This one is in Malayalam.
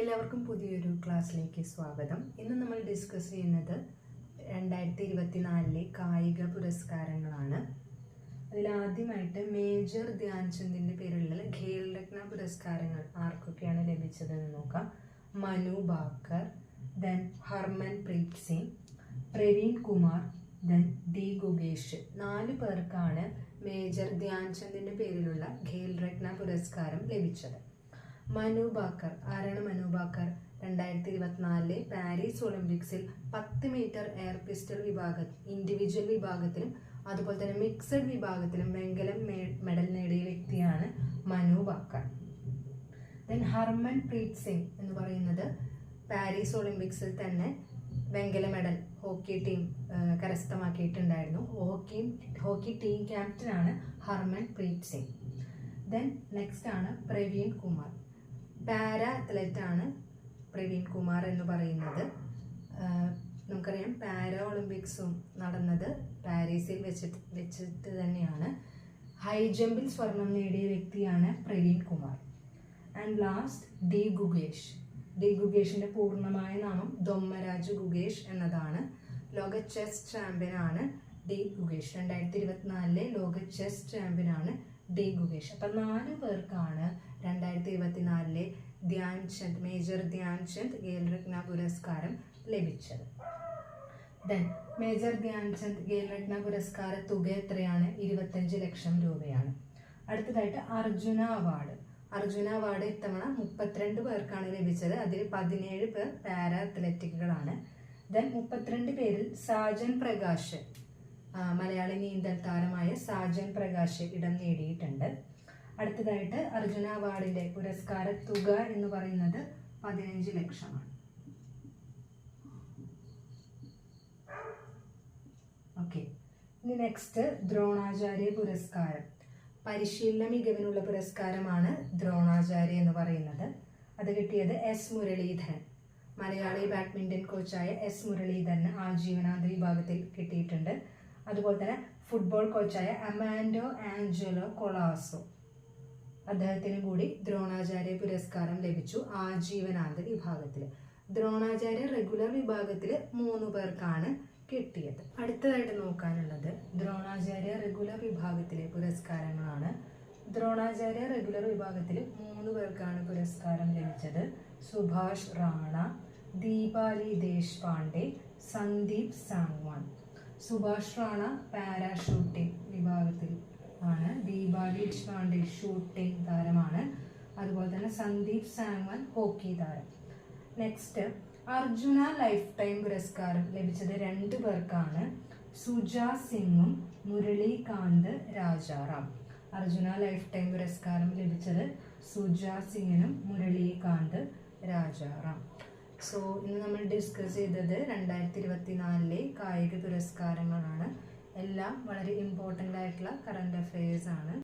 എല്ലാവർക്കും പുതിയൊരു ക്ലാസ്സിലേക്ക് സ്വാഗതം. ഇന്ന് നമ്മൾ ഡിസ്കസ് ചെയ്യുന്നത് രണ്ടായിരത്തി ഇരുപത്തിനാലിലെ കായിക പുരസ്കാരങ്ങളാണ്. അതിലാദ്യമായിട്ട് മേജർ ധ്യാൻചന്ദിന്റെ പേരിലുള്ള ഖേൽ രത്ന പുരസ്കാരങ്ങൾ ആർക്കൊക്കെയാണ് ലഭിച്ചതെന്ന് നോക്കാം. Manu Bhaker then Harmanpreet Singh Praveen Kumar then D Gukesh നാല് പേർക്കാണ് മേജർ ധ്യാൻചന്ദിന്റെ പേരിലുള്ള ഖേൽ രത്ന പുരസ്കാരം ലഭിച്ചത്. മനു ബാക്കർ ആരാണ് മനു ബാക്കർ രണ്ടായിരത്തി ഇരുപത്തിനാലിലെ പാരീസ് ഒളിമ്പിക്സിൽ പത്ത് മീറ്റർ എയർ പിസ്റ്റൾ വിഭാഗം ഇൻഡിവിജ്വൽ വിഭാഗത്തിലും അതുപോലെ തന്നെ മിക്സഡ് വിഭാഗത്തിലും വെങ്കലം മെഡൽ നേടിയ വ്യക്തിയാണ് മനു ബാക്കർ ദെൻ ഹർമൻ പ്രീത് സിംഗ് എന്ന് പറയുന്നത് പാരീസ് ഒളിമ്പിക്സിൽ തന്നെ വെങ്കല മെഡൽ ഹോക്കി ടീം കരസ്ഥമാക്കിയിട്ടുണ്ടായിരുന്നു. ഹോക്കി ഹോക്കി ടീം ക്യാപ്റ്റനാണ് Harmanpreet Singh. Then next ആണ് പ്രവീൺ കുമാർ. പാര അത്ലറ്റ് ആണ് പ്രവീൺ കുമാർ എന്ന് പറയുന്നത്. നമുക്കറിയാം പാര ഒളിമ്പിക്സും നടന്നത് പാരീസിൽ വെച്ചിട്ട് വെച്ചിട്ട് തന്നെയാണ്. ഹൈ ജമ്പിൽ സ്വർണം നേടിയ വ്യക്തിയാണ് Praveen Kumar. And last D Gukesh D ഗുഗേഷിന്റെ പൂർണമായ നാമം ദൊമ്മരാജ് ഗുഗേഷ് എന്നതാണ്. ലോക ചെസ് ചാമ്പ്യനാണ് ഡി ഗുഗേഷ് രണ്ടായിരത്തി ഇരുപത്തിനാലിലെ ലോക ചെസ് ചാമ്പ്യൻ ആണ് ഡി ഗുഗേഷ് അപ്പൊ നാല് പേർക്കാണ് രണ്ടായിരത്തി ഇരുപത്തിനാലിലെ ധ്യാൻചന്ദ് മേജർ ധ്യാൻചന്ദ് ഖേൽരത്ന പുരസ്കാരം ലഭിച്ചത്. ദെൻ മേജർ ധ്യാൻചന്ദ് ഖേൽരത്ന പുരസ്കാര തുക എത്രയാണ്? ഇരുപത്തഞ്ച് ലക്ഷം രൂപയാണ്. അടുത്തതായിട്ട് അർജുന അവാർഡ്. അർജുന അവാർഡ് ഇത്തവണ മുപ്പത്തിരണ്ട് പേർക്കാണ് ലഭിച്ചത്. അതിൽ പതിനേഴ് പേർ പാരാ അത്ലറ്റിക്കുകളാണ്. ദെൻ മുപ്പത്തിരണ്ട് പേരിൽ സാജൻ പ്രകാശ് മലയാളി നീന്തൽ താരമായ സാജൻ പ്രകാശ് ഇടം നേടിയിട്ടുണ്ട്. അടുത്തതായിട്ട് അർജുന അവാർഡിന്റെ പുരസ്കാര തുക എന്ന് പറയുന്നത് പതിനഞ്ച് ലക്ഷമാണ്. ഓക്കെ. ഇനി നെക്സ്റ്റ് ദ്രോണാചാര്യ പുരസ്കാരം. പരിശീലന മികവിനുള്ള പുരസ്കാരമാണ് ദ്രോണാചാര്യ എന്ന് പറയുന്നത്. അത് കിട്ടിയത് എസ് മുരളീധരൻ. മലയാളി ബാഡ്മിന്റൺ കോച്ചായ എസ് മുരളീധരന് ആജീവനാന്ത വിഭാഗത്തിൽ കിട്ടിയിട്ടുണ്ട്. അതുപോലെ തന്നെ ഫുട്ബോൾ കോച്ചായ അമാൻഡോ ആഞ്ചലോ കൊളാസോ. അദ്ദേഹത്തിനും കൂടി ദ്രോണാചാര്യ പുരസ്കാരം ലഭിച്ചു ആജീവനാന്ത വിഭാഗത്തിൽ ദ്രോണാചാര്യ റെഗുലർ വിഭാഗത്തിൽ മൂന്ന് പേർക്കാണ് കിട്ടിയത്. അടുത്തതായിട്ട് നോക്കാനുള്ളത് ദ്രോണാചാര്യ റെഗുലർ വിഭാഗത്തിലെ പുരസ്കാരങ്ങളാണ്. ദ്രോണാചാര്യ റെഗുലർ വിഭാഗത്തിൽ മൂന്ന് പേർക്കാണ് പുരസ്കാരം ലഭിച്ചത്. സുഭാഷ് റാണ ദീപാലി ദേശ്പാണ്ഡെ സന്ദീപ് സാങ്വാൻ സുഭാഷ് റാണ പാരാഷൂട്ടിംഗ് വിഭാഗത്തിൽ ആണ്. ദീപാലി ഷാണ്ടി ഷൂട്ടിംഗ് താരമാണ്. അതുപോലെ തന്നെ സന്ദീപ് സാങ്വൻ ഹോക്കി താരം. നെക്സ്റ്റ് അർജുന ലൈഫ് ടൈം പുരസ്കാരം ലഭിച്ചത് രണ്ടു പേർക്കാണ്. സുജാ സിംഗും മുരളീകാന്ത് രാജാറാം. അർജുന ലൈഫ് ടൈം പുരസ്കാരം ലഭിച്ചത് സുജാ സിംഗിനും മുരളീകാന്ത് രാജാറാം. സോ ഇന്ന് നമ്മൾ ഡിസ്കസ് ചെയ്തത് രണ്ടായിരത്തി ഇരുപത്തി നാലിലെ കായിക പുരസ്കാരങ്ങളാണ്. എല്ലാം വളരെ ഇമ്പോർട്ടന്റ് ആയിട്ടുള്ള കറണ്ട് അഫയേഴ്സ് ആണ്.